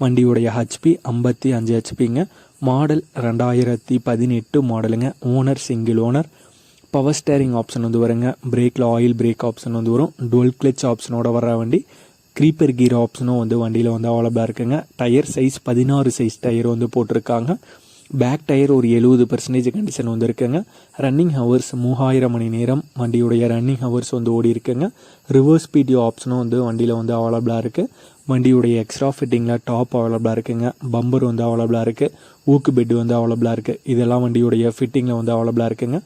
வண்டியுடைய ஹெச்பி ஐம்பத்தி அஞ்சு ஹெச்பிங்க மாடல் ரெண்டாயிரத்தி பதினெட்டு மாடலுங்க owner single owner power steering option வந்து வருங்க. பிரேக்கில் ஆயில் பிரேக் ஆப்ஷன் வந்து வரும். டுவெல் கிளச் ஆப்ஷனோட வர வண்டி. க்ரீப்பர் கீர் ஆப்ஷனும் வந்து வண்டியில் வந்து அவைலபிளாக இருக்குங்க. டயர் சைஸ் பதினாறு சைஸ் டயர் வந்து போட்டிருக்காங்க. பேக் டயர் ஒரு எழுபது பர்சன்டேஜ் கண்டிஷன் வந்து இருக்குங்க. ரன்னிங் ஹவர்ஸ் மூவாயிரம் மணி நேரம் வண்டியுடைய ரன்னிங் ஹவர்ஸ் வந்து ஓடி இருக்குங்க. ரிவர்ஸ் பிடிஓ ஆப்ஷனும் வந்து வண்டியில் வந்து அவைலபிளாக இருக்குது வண்டியுடைய எக்ஸ்ட்ரா ஃபிட்டிங்கில் டாப் அவைலபிளாக இருக்குங்க. பம்பர் வந்து அவைலபிளாக இருக்குது ஊக்கு பெட் வந்து அவைலபிளாக இருக்குது இதெல்லாம் வண்டியுடைய ஃபிட்டிங்கில் வந்து அவைலபிளாக இருக்குங்க.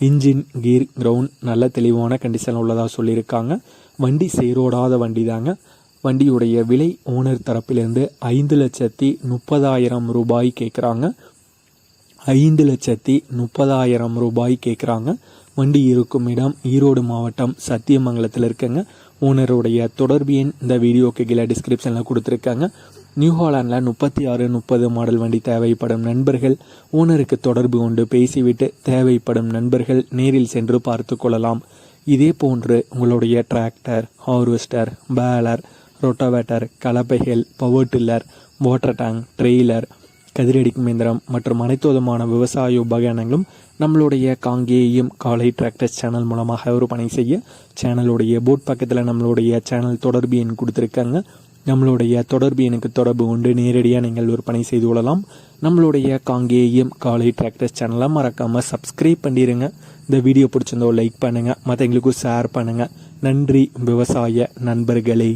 இன்ஜின் கீர் கிரவுண்ட் நல்ல தெளிவான கண்டிஷனில் உள்ளதாக சொல்லியிருக்காங்க. வண்டி சேரோடாத வண்டி தாங்க வண்டியுடைய விலை ஓனர் தரப்பிலிருந்து ஐந்து லட்சத்தி முப்பதாயிரம் ரூபாய் கேட்குறாங்க ஐந்து லட்சத்தி முப்பதாயிரம் ரூபாய் கேட்குறாங்க வண்டி இருக்கும் இடம் ஈரோடு மாவட்டம் சத்தியமங்கலத்தில் இருக்குங்க. ஓனருடைய தொடர்பு எண் இந்த வீடியோக்கு கீழே டிஸ்கிரிப்ஷனில் கொடுத்துருக்காங்க. நியூ ஹாலாண்டில் முப்பத்தி ஆறு முப்பது மாடல் வண்டி தேவைப்படும் நண்பர்கள். ஓனருக்கு தொடர்பு கொண்டு பேசிவிட்டு தேவைப்படும் நண்பர்கள் நேரில் சென்று பார்த்து கொள்ளலாம். இதே போன்று உங்களுடைய tractor harvester baler rotavator கலப்பைகள் power tiller water tank trailer கதிரடிக்கும் இயந்திரம் மற்றும் அனைத்து விதமான விவசாய உபகரணங்களும் நம்மளுடைய காங்கேயம் காலை டிராக்டர்ஸ் சேனல் மூலமாக விற்பனை செய்ய சேனலுடைய போட் பக்கத்தில் நம்மளுடைய சேனல் தொடர்பு எண் கொடுத்துருக்காங்க. நம்மளுடைய தொடர்பு எனக்கு தொடர்பு கொண்டு நேரடியாக நீங்கள் விற்பனை செய்து கொள்ளலாம். நம்மளுடைய காங்கேயம் காலை டிராக்டர்ஸ் சேனலை மறக்காமல் சப்ஸ்கிரைப் பண்ணிடுங்க இந்த வீடியோ பிடிச்சிருந்தோ லைக் பண்ணுங்கள் மற்றவங்களுக்கும் ஷேர் பண்ணுங்கள் நன்றி விவசாய நண்பர்களே.